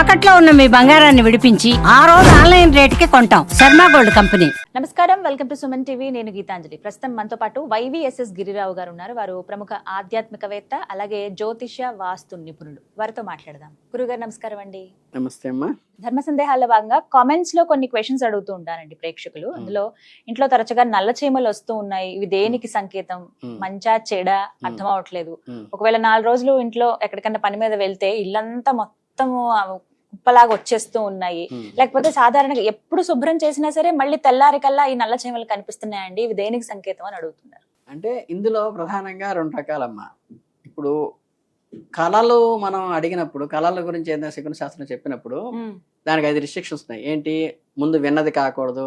తాకట్లో ఉన్న మీ బంగారాన్ని విడిపించి ఆ రోజు ఆన్లైన్ రేటుకి కొంటాం. Sharma gold company. నమస్కారం. Welcome to Suman TV. నేను గీతాంజలి. ప్రస్తుతం మనతో పాటు వైవిఎస్ఎస్ గిరిరావు గారు ఉన్నారు. వారు ప్రముఖ ఆధ్యాత్మికవేత్త అలాగే జ్యోతిష వాస్తు నిపుణుడు వారితో మాట్లాడదాం. గురుగారు నమస్కారం అండి. నమస్తే అమ్మా. ధర్మ సందేహాల్లో భాగంగా కామెంట్స్లో కొన్ని క్వశ్చన్స్ అడుగుతూ ఉంటారండి ప్రేక్షకులు. అందులో ఇంట్లో తరచుగా నల్ల చీమలు వస్తూ ఉన్నాయి. ఇవి దేనికి సంకేతం? మంచా చెడా? అర్థం అవట్లేదు ఒకవేళ నాలుగు రోజులు ఇంట్లో ఎక్కడికన్నా పని మీద వెళ్తే ఇల్లంతా మొత్తం కుప్పలాగా వచ్చేస్తూ ఉన్నాయి. లేకపోతే సాధారణంగా ఎప్పుడు శుభ్రం చేసినా సరే మళ్ళీ తెల్లారికల్లా ఈ నల్ల చీమలు కనిపిస్తున్నాయండి. ఇవి దేనికి సంకేతం అని అడుగుతున్నారు. అంటే ఇందులో ప్రధానంగా రెండు రకాలమ్మా. ఇప్పుడు కళలు మనం అడిగినప్పుడు కళల గురించి ఏదైనా శకున శాస్త్రం చెప్పినప్పుడు దానికి ఐదు రిస్ట్రిక్షన్స్ ఉన్నాయి. ఏంటి? ముందు విన్నది కాకూడదు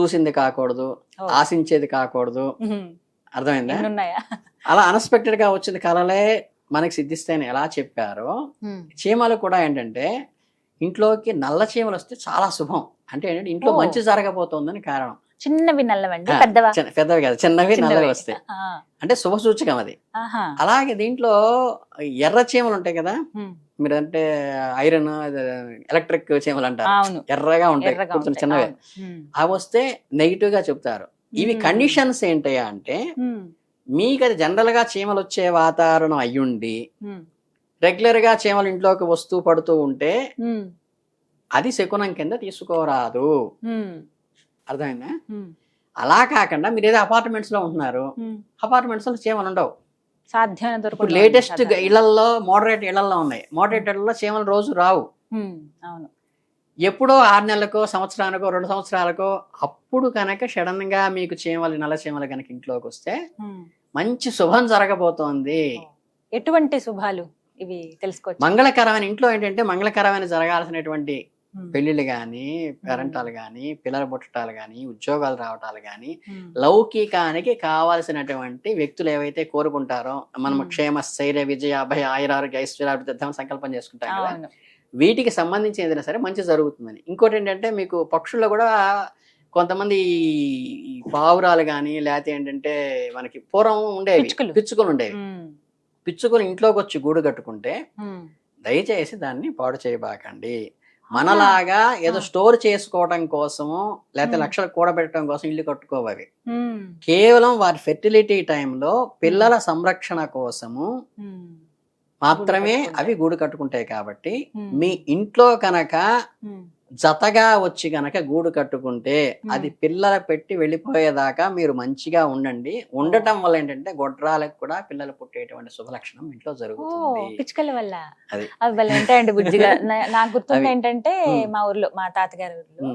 చూసింది కాకూడదు. ఆశించేది కాకూడదు. అర్థమైందా? అలా అన్ఎక్స్పెక్టెడ్గా వచ్చిన కళలే మనకి సిద్ధిస్తాయని ఎలా చెప్పారో చీమలు కూడా ఏంటంటే ఇంట్లోకి నల్ల చీమలు వస్తే చాలా శుభం. అంటే ఏంటంటే ఇంట్లో. మంచి జరగబోతోందని కారణం. చిన్నవి నల్లవండి పెద్దవా? కాదు చిన్నవి నల్లవి. వస్తాయి. అంటే శుభ సూచకం అది. అలాగే దీంట్లో ఎర్ర చీమలు ఉంటాయి కదా మీరు అంటే ఐరన్ ఎలక్ట్రిక్ చీమలు అంటారు. ఎర్రగా ఉంటాయి కొంచెం చిన్నవి. అవి వస్తే నెగిటివ్గా చెప్తారు. ఇవి. కండిషన్స్ ఏంటయ్యా అంటే మీకు అది జనరల్గా చీమలు వచ్చే వాతావరణం అయ్యుండి ఉమ్, రెగ్యులర్గా చీమలు ఇంట్లోకి వస్తూ పడుతూ ఉంటే అది శకునం కింద తీసుకోరాదు. అర్థమైందా? అలా కాకుండా మీరు ఏదో అపార్ట్మెంట్స్లో ఉంటున్నారు. అపార్ట్మెంట్స్లో చీమలు ఉండవు. దొరకదు లేటెస్ట్. ఇళ్ళలో మోడరేట్ ఇళ్ళలో ఉన్నాయి. మోడరేట్ ఇళ్ళలో చీమలు రోజు రావు. అవును. ఎప్పుడో ఆరు నెలలకో సంవత్సరానికో రెండు సంవత్సరాలకో అప్పుడు కనుక సడన్గా మీకు చీమలు నల్ల చీమలు కనుక ఇంట్లోకి వస్తే. మంచి శుభం జరగబోతోంది. ఎటువంటి శుభాలు ఇవి తెలుసుకోవచ్చు? మంగళకరమైన ఇంట్లో ఏంటంటే మంగళకరమైన జరగాల్సినటువంటి పెళ్ళిళ్ళు కానీ పేరెంటాలు కానీ పిల్లల పుట్టటాలు కానీ ఉద్యోగాలు రావటాలు కానీ ఉమ్, లౌకికానికి కావాల్సినటువంటి వ్యక్తులు ఏవైతే కోరుకుంటారో మనం. క్షేమ స్థైర్య విజయ అభయ ఆయురారోగ్య ఐశ్వర్యాభివృద్ధి సంకల్పం చేసుకుంటాం కదా వీటికి సంబంధించి ఏదైనా సరే మంచి జరుగుతుందని. ఇంకోటి ఏంటంటే మీకు పక్షుల్లో కూడా కొంతమంది ఈ పావురాలు కానీ లేకపోతే ఏంటంటే మనకి పూర్వం ఉండేవి. పిచ్చుకలు. ఉండేవి. పిచ్చుకలు ఇంట్లోకి వచ్చి గూడు కట్టుకుంటే. దయచేసి దాన్ని పాడు చేయబాకండి. మనలాగా ఏదో. స్టోర్ చేసుకోవడం కోసము లేకపోతే. లక్షలు కూడబెట్టడం కోసం ఇల్లు కట్టుకోవాలి. కేవలం వారి ఫెర్టిలిటీ టైంలో పిల్లల సంరక్షణ కోసము మాత్రమే. అవి గూడు కట్టుకుంటాయి కాబట్టి మీ ఇంట్లో కనుక జతగా వచ్చి గనక గూడు కట్టుకుంటే అది పిల్లల పెట్టి వెళ్ళిపోయేదాకా మీరు మంచిగా ఉండండి ఉండటం వల్ల ఏంటంటే గొడ్రాలకు కూడా పిల్లలు పుట్టేటువంటి శుభ లక్షణం ఇంట్లో జరుగుతుంది పిచ్చుకల వల్ల అది. అవి భలే ఉంటాయండి బుజ్జిగా నా- నాకు గుర్తుంది. ఏంటంటే. మా ఊర్లో మా తాతగారి ఊర్లో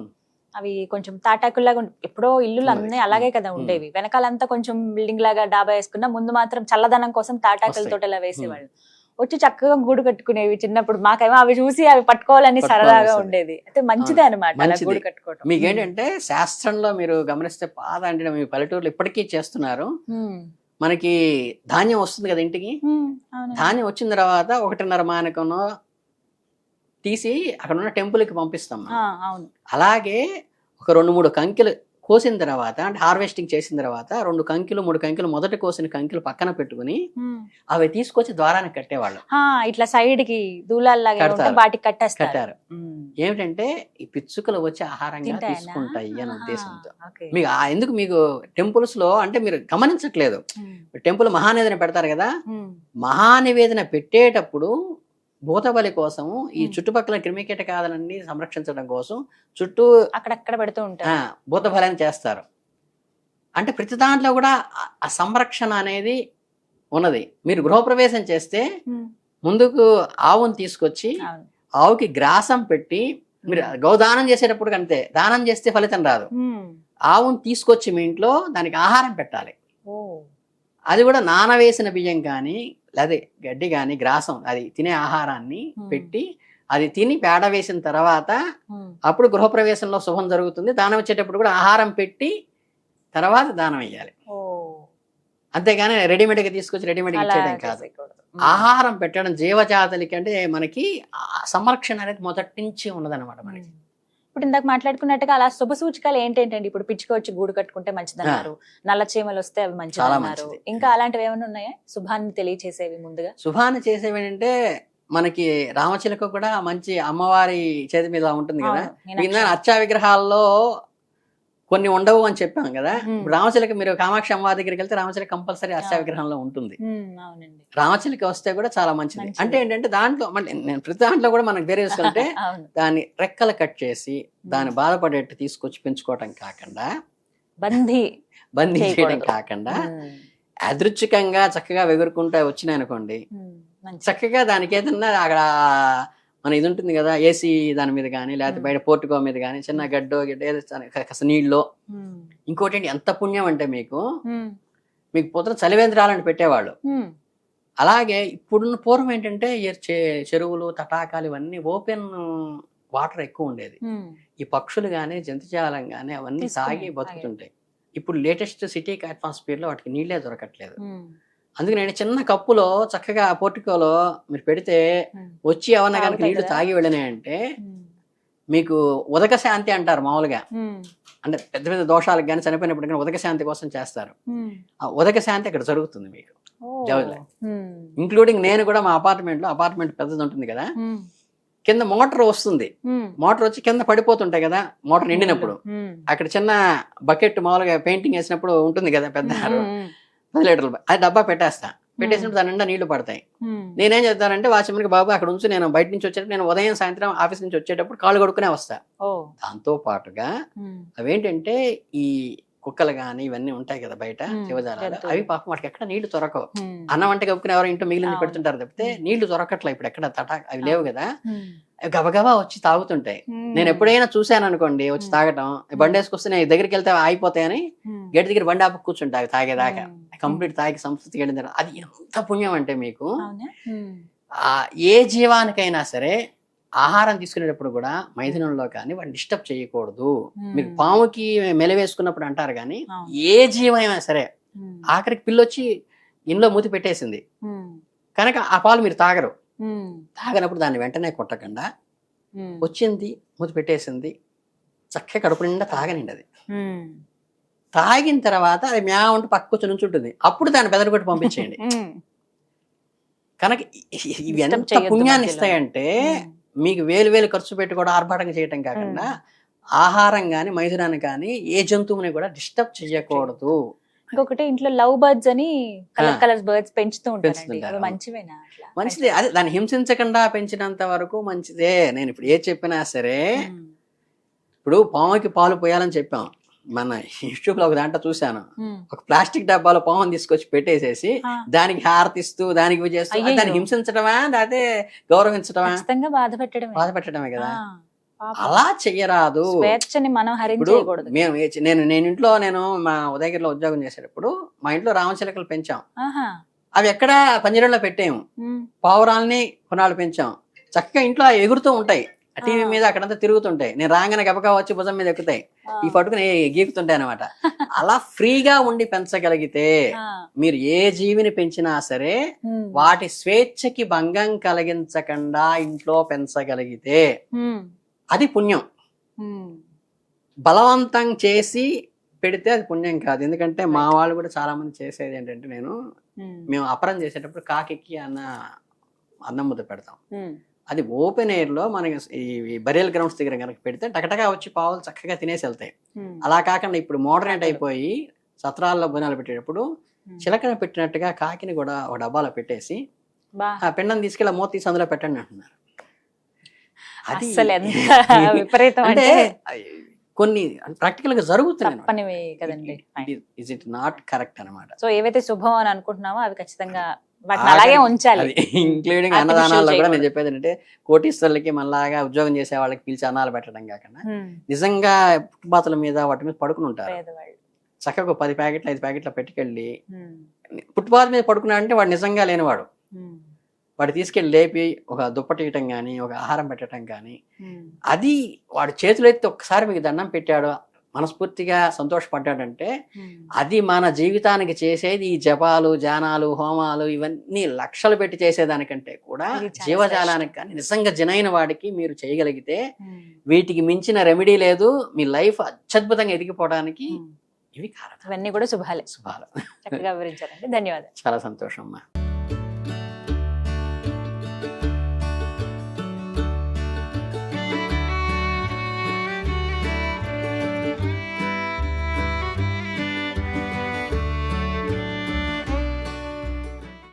అవి కొంచెం తాటాకుల్లాగా ఎప్పుడో ఇల్లులు. అన్నీ అలాగే కదా. ఉండేవి వెనకాలంతా కొంచెం బిల్డింగ్ లాగా డాబా వేసుకున్నా ముందు మాత్రం చల్లదనం కోసం తాటాకులతో వస్తాయి. ఇలా వేసేవాళ్ళు వచ్చి చక్కగా గూడు కట్టుకునేవి చిన్నప్పుడు. మాకేమో అవి చూసి అవి పట్టుకోవాలని సరదాగా. ఉండేది. అయితే మంచిదే అనమాట. గూడు కట్టుకోవటం. మీకు ఏంటంటే శాస్త్రంలో మీరు గమనిస్తే పాద అంటే మీ పల్లెటూరులో ఇప్పటికీ చేస్తున్నారు. మనకి ధాన్యం వస్తుంది కదా ఇంటికి. ధాన్యం వచ్చిన తర్వాత ఒకటిన్నర మానకంలో తీసి అక్కడ ఉన్న టెంపుల్కి పంపిస్తాం అలాగే ఒక రెండు మూడు కంకిలు కోసిన తర్వాత అంటే హార్వెస్టింగ్ చేసిన తర్వాత రెండు కంకిలు మూడు కంకిలు మొదట కోసిన కంకిలు పక్కన పెట్టుకుని. అవి తీసుకొచ్చి ద్వారానికి కట్టేవాళ్ళు ఇట్లా సైడ్కి దూలాల్లాగా. వాటికి కట్టేస్తారు కట్టారు. ఏమిటంటే ఈ పిచ్చుకలు వచ్చి ఆహారంగా? తీసుకుంటాయి అనే ఉద్దేశంతో. మీకు ఎందుకు మీకు టెంపుల్స్లో అంటే మీరు గమనించట్లేదు టెంపుల్ మహానివేదన పెడతారు కదా మహానివేదన పెట్టేటప్పుడు భూతబలి కోసము ఈ. చుట్టుపక్కల క్రిమికీటకాలన్నీ సంరక్షించడం కోసం చుట్టూ అక్కడక్కడ పెడుతూ ఆ, ఉంటారు భూతబలిని చేస్తారు. అంటే ప్రతి దాంట్లో కూడా ఆ- సంరక్షణ అనేది ఉన్నది. మీరు గృహప్రవేశం చేస్తే ముందుకు ఆవును తీసుకొచ్చి ఆవుకి గ్రాసం పెట్టి మీరు గోదానం చేసేటప్పుడు అంతే దానం చేస్తే ఫలితం రాదు. ఆవును తీసుకొచ్చి మీ ఇంట్లో దానికి ఆహారం పెట్టాలి. అది కూడా నానవేసిన బియ్యం కానీ లేదా గడ్డి కానీ గ్రాసం అది తినే ఆహారాన్ని. పెట్టి అది తిని పేడ వేసిన తర్వాత అప్పుడు గృహప్రవేశంలో శుభం జరుగుతుంది. దానం వచ్చేటప్పుడు కూడా ఆహారం పెట్టి తర్వాత దానం వేయాలి. అంతేగాని రెడీమేడ్గా తీసుకొచ్చి రెడీమేడ్గా అలా ఇచ్చేయడం కాదు. ఆహారం పెట్టడం జీవజాతులకి అంటే మనకి సంరక్షణ అనేది మొదటి నుంచి ఉన్నదన్నమాట మనకి. ఇప్పుడు ఇందాక మాట్లాడుకున్నట్టుగా అలా శుభ సూచికలు ఏంటంటండి? ఇప్పుడు పిచ్చుక వచ్చి గూడు కట్టుకుంటే మంచిదన్నారు. నల్ల చీమలు వస్తే అవి మంచిది చాలా అన్నారు మంచిది. ఇంకా అలాంటివి ఏమైనా ఉన్నాయా? శుభాన్ని తెలియచేసేవి ముందుగా. శుభాన్ని చేసేవి ఏంటంటే మనకి రామచిలక కూడా మంచి అమ్మవారి చేతి మీద ఉంటుంది కదా? అర్చా విగ్రహాల్లో కొన్ని ఉండవు అని చెప్పాం కదా. రామచిలక మీరు కామాక్షి అమ్మవారి దగ్గరికి వెళ్తే రామచిలక కంపల్సరీ అవును. విగ్రహంలో ఉంటుంది. రామచిలక వస్తే కూడా చాలా మంచిది. అంటే ఏంటంటే దాంట్లో మళ్ళీ నేను ప్రతి దాంట్లో కూడా మనకు వేరే వేసుకుంటే అవును. దాని రెక్కలు కట్ చేసి దాన్ని బాధపడేట్టు తీసుకొచ్చి పెంచుకోవటం కాకుండా బందీ బందీ చేయడం. కాకుండా అదృచ్ఛికంగా చక్కగా ఎగురుకుంటా వచ్చినాయి అనుకోండి చక్కగా దానికి ఏదన్నా అక్కడ మన ఇది ఉంటుంది కదా ఏసీ దాని మీద కానీ లేకపోతే బయట పోర్టుకో మీద కానీ చిన్న గడ్డో గిడ్డ ఏదో కాస్త నీళ్ళు. ఉమ్, ఇంకోటి ఏంటి ఎంత పుణ్యం అంటే మీకు మీకు పొద్దున చలివేంద్రాలని పెట్టేవాళ్ళు. అలాగే ఇప్పుడున్న పూర్వం ఏంటంటే చెరువులు తటాకాలు ఇవన్నీ ఓపెన్ వాటర్ ఎక్కువ ఉండేది. ఈ పక్షులు కానీ జంతుజాలం కానీ అవన్నీ తాగి. బతుకుతుంటాయి. ఇప్పుడు లేటెస్ట్ సిటీ అట్మాస్ఫియర్లో వాటికి నీళ్ళే దొరకట్లేదు. ఉమ్, అందుకే నేను చిన్న కప్పులో చక్కగా పోర్టికోలో మీరు పెడితే వచ్చి ఎవరన్నా కనుక నీళ్ళు? తాగి వెళ్ళినాయంటే మీకు ఉదక శాంతి అంటారు మామూలుగా. అంటే పెద్ద పెద్ద దోషాలకు కానీ చనిపోయినప్పుడు కానీ ఉదక శాంతి కోసం చేస్తారు. ఆ ఉదక శాంతి ఇక్కడ జరుగుతుంది మీకు. ఉమ్, ఇంక్లూడింగ్ నేను కూడా మా అపార్ట్మెంట్లో అపార్ట్మెంట్ పెద్దది ఉంటుంది కదా. కింద మోటార్ వస్తుంది. మోటార్ వచ్చి కింద పడిపోతుంటాయి కదా మోటార్ నిండినప్పుడు. అక్కడ చిన్న బకెట్ మామూలుగా పెయింటింగ్ వేసినప్పుడు ఉంటుంది కదా పెద్ద పది లీటర్లు అది డబ్బా పెట్టేస్తా. పెట్టేసినప్పుడు దాని నిండా నీళ్ళు పడతాయి. నేనేం చేస్తానంటే వాచ్మెన్కి బాబు అక్కడ ఉంచి నేను బయట నుంచి వచ్చేటప్పుడు నేను ఉదయం సాయంత్రం ఆఫీస్ నుంచి వచ్చేటప్పుడు కాళ్ళు కొడుకునే వస్తా. దాంతో పాటుగా అవేంటంటే ఈ కుక్కలు కానీ ఇవన్నీ ఉంటాయి కదా బయట. జీవజాలాలు. అవి పాపం వాటికి ఎక్కడ నీళ్ళు దొరకవు. అన్నం అంటే కప్పుకుని ఎవరో ఇంట్లో మిగిలింది అవును. పెడుతుంటారు తప్పితే. నీళ్ళు దొరకట్లే ఇప్పుడు ఎక్కడ తటా అవి లేవు కదా. గబగబా వచ్చి తాగుతుంటాయి. నేను ఎప్పుడైనా చూశాను అనుకోండి వచ్చి. తాగటం. బండి వేసుకొస్తే నేను దగ్గరికి వెళ్తే ఆగిపోతాయని గేట్ దగ్గర బండి ఆపు కూర్చుంటా అవి తాగేదాకా. కంప్లీట్ తాగి సంస్కృతి వెళ్ళిన తర్వాత అది ఎంత పుణ్యం అంటే మీకు ఆ ఏ జీవానికైనా సరే ఆహారం తీసుకునేటప్పుడు కూడా మైథునంలో కానీ వాడిని డిస్టర్బ్ చేయకూడదు. ఉమ్, మీరు పాముకి మెలవేసుకున్నప్పుడు అంటారు కానీ. ఏ జీవమైనా సరే ఆఖరికి పిల్లొచ్చి ఇంట్లో మూతి పెట్టేసింది. కనుక ఆ పాలు మీరు తాగరు. తాగనప్పుడు దాన్ని వెంటనే కొట్టకుండా వచ్చింది మూతి పెట్టేసింది చక్కగా కడుపు నిండా తాగనిండి అది తాగిన తర్వాత అది మ్యావంటూ పక్క కూర్చొని ఉంచుంటుంది అప్పుడు దాన్ని బెదరగొట్టి పంపించేయండి. కనుక ఇవి ఎంత పుణ్యాన్ని. ఇస్తాయంటే మీకు వేలు వేలు ఖర్చు పెట్టి కూడా ఆర్భాటంగా చేయటం కాకుండా ఆహారం కానీ మైథునాన్ని కానీ ఏ జంతువుని కూడా డిస్టర్బ్ చేయకూడదు. ఇంకొకటి ఇంట్లో లవ్ బర్డ్స్ అని కలర్. కలర్ బర్డ్స్ పెంచుతూ అవును. మంచివేనా మంచిదే. అదే దాన్ని హింసించకుండా పెంచినంత వరకు మంచిదే. నేను ఇప్పుడు ఏది చెప్పినా సరే ఇప్పుడు పాముకి పాలు పోయాలని చెప్పాం. మన యూట్యూబ్లో ఒక దాంట్లో చూశాను. ఉమ్, ఒక ప్లాస్టిక్ డబ్బాలో పాముని తీసుకొచ్చి పెట్టేసేసి దానికి హారతిస్తూ దానికి చేస్తూ. దాన్ని హింసించడమా లేకపోతే గౌరవించడమా బాధ పెట్టడమే. బాధ పెట్టడమే కదా. అలా చెయ్యరాదు స్వేచ్ఛని మనం మేము నేను నేను ఇంట్లో నేను మా ఉదయగిరిలో ఉద్యోగం చేసేటప్పుడు మా ఇంట్లో రామచిలకలు పెంచాం. అవి ఎక్కడ పంజరంలో పెట్టాము. పావురాల్ని కొనాలు పెంచాం. చక్కగా ఇంట్లో ఎగురుతూ ఉంటాయి. టీవీ. మీద అక్కడంతా తిరుగుతుంటాయి. నేను రాగానే గబగా వచ్చి భుజం మీద ఎక్కుతాయి. ఈ పట్టుకుని గీకుతుంటాయి అనమాట అలా ఫ్రీగా ఉండి పెంచగలిగితే మీరు ఏ జీవిని పెంచినా సరే వాటి స్వేచ్ఛకి భంగం కలిగించకుండా ఇంట్లో పెంచగలిగితే అది పుణ్యం. బలవంతం చేసి పెడితే అది పుణ్యం కాదు. ఎందుకంటే మా వాళ్ళు కూడా చాలా మంది చేసేది ఏంటంటే నేను మేము అపరం చేసేటప్పుడు కాకికి అన్న అన్నం ముద్ద పెడతాం. అది ఓపెన్ ఎయిర్లో మనకి ఈ బరియల్ గ్రౌండ్స్ దగ్గర కనుక పెడితే టకటగా వచ్చి పావులు చక్కగా తినేసి వెళ్తాయి. అలా కాకుండా ఇప్పుడు మోడర్నేట్ అయిపోయి సత్రాల్లో బోనాలు పెట్టేటప్పుడు. చిలకన పెట్టినట్టుగా కాకిని కూడా ఒక డబ్బాలో పెట్టేసి ఆ పిండం తీసుకెళ్ళి మూత తీసి అందులో పెట్టండి అంటున్నారు. అది అంటే కొన్ని ప్రాక్టికల్గా జరుగుతున్నాయి ఇట్ నాట్ కరెక్ట్ అనమాట సో ఏవైతే శుభం అని అనుకుంటున్నామో అవి ఖచ్చితంగా అలాగే ఉంచాలి. ఇంక్లూడింగ్ అన్నదానాల్లో కూడా నేను. చెప్పేది ఏంటంటే కోటీశ్వరులకి మనలాగా ఉద్యోగం చేసే వాళ్ళకి పిలిచి అన్నాలు పెట్టడం కాకుండా నిజంగా ఫుట్పాత్ల మీద వాటి మీద పడుకుని ఉంటారు. చక్కగా పది ప్యాకెట్లు ఐదు ప్యాకెట్లు పెట్టుకెళ్ళి ఫుట్పాత్ మీద పడుకున్నా అంటే వాడు నిజంగా లేనివాడు. వాడు తీసుకెళ్ళి లేపి ఒక దుప్పటి ఇయటం కానీ ఒక ఆహారం పెట్టడం కానీ అది వాడు చేతులు ఎత్తి ఒక్కసారి మీకు దండం పెట్టాడు మనస్ఫూర్తిగా సంతోషపడ్డాడంటే ఉమ్, అది మన జీవితానికి చేసేది ఈ జపాలు జానాలు హోమాలు ఇవన్నీ లక్షలు పెట్టి చేసేదానికంటే కూడా జీవజాలానికి కానీ నిజంగా జనైన వాడికి మీరు చేయగలిగితే ఉమ్, వీటికి మించిన రెమెడీ లేదు. మీ లైఫ్ అత్యద్భుతంగా ఎదిగిపోవడానికి ఉమ్. ఇవి కారణం. ఇవన్నీ కూడా శుభాలే. శుభాలు. చక్కగా వివరించారండి. ధన్యవాదాలు. చాలా సంతోషం అమ్మా.